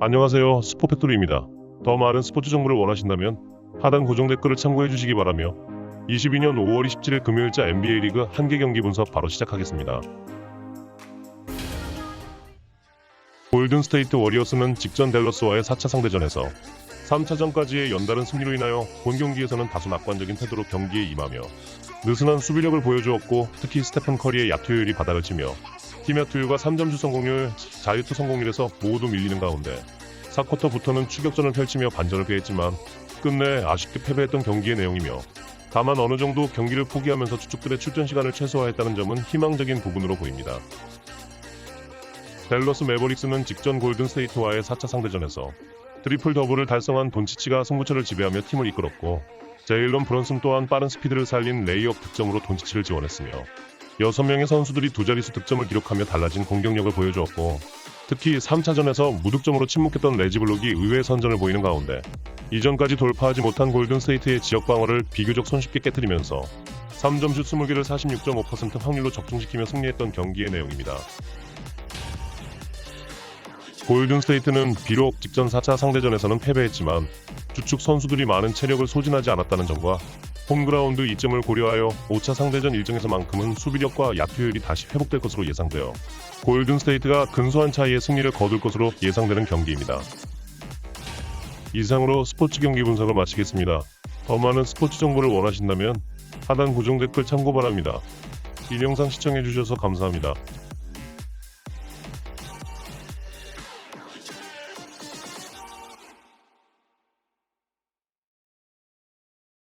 안녕하세요. 스포팩토리입니다. 더 많은 스포츠 정보를 원하신다면 하단 고정 댓글을 참고해 주시기 바라며 22년 5월 27일 금요일자 NBA 리그 한 개 경기 분석 바로 시작하겠습니다. 골든 스테이트 워리어스는 직전 댈러스와의 4차 상대전에서 3차전까지의 연달은 승리로 인하여 본 경기에서는 다소 낙관적인 태도로 경기에 임하며 느슨한 수비력을 보여주었고 특히 스테픈 커리의 야투율이 바닥을 치며 팀 야투율과 3점슛 성공률, 자유투 성공률에서 모두 밀리는 가운데 4쿼터부터는 추격전을 펼치며 반전을 꾀했지만 끝내 아쉽게 패배했던 경기의 내용이며 다만 어느 정도 경기를 포기하면서 주축들의 출전 시간을 최소화했다는 점은 희망적인 부분으로 보입니다. 댈러스 매버릭스는 직전 골든 스테이트와의 4차 상대전에서 트리플 더블을 달성한 돈치치가 승부처를 지배하며 팀을 이끌었고 제일런 브런슨 또한 빠른 스피드를 살린 레이업 득점으로 돈치치를 지원했으며 6명의 선수들이 두 자릿수 득점을 기록하며 달라진 공격력을 보여주었고 특히 3차전에서 무득점으로 침묵했던 레지블록이 의외의 선전을 보이는 가운데 이전까지 돌파하지 못한 골든 스테이트의 지역 방어를 비교적 손쉽게 깨뜨리면서 3점슛 20개를 46.5% 확률로 적중시키며 승리했던 경기의 내용입니다. 골든 스테이트는 비록 직전 4차 상대전에서는 패배했지만 주축 선수들이 많은 체력을 소진하지 않았다는 점과 홈그라운드 이점을 고려하여 5차 상대전 일정에서만큼은 수비력과 야투율이 다시 회복될 것으로 예상되어 골든 스테이트가 근소한 차이의 승리를 거둘 것으로 예상되는 경기입니다. 이상으로 스포츠 경기 분석을 마치겠습니다. 더 많은 스포츠 정보를 원하신다면 하단 고정 댓글 참고 바랍니다. 이 영상 시청해주셔서 감사합니다.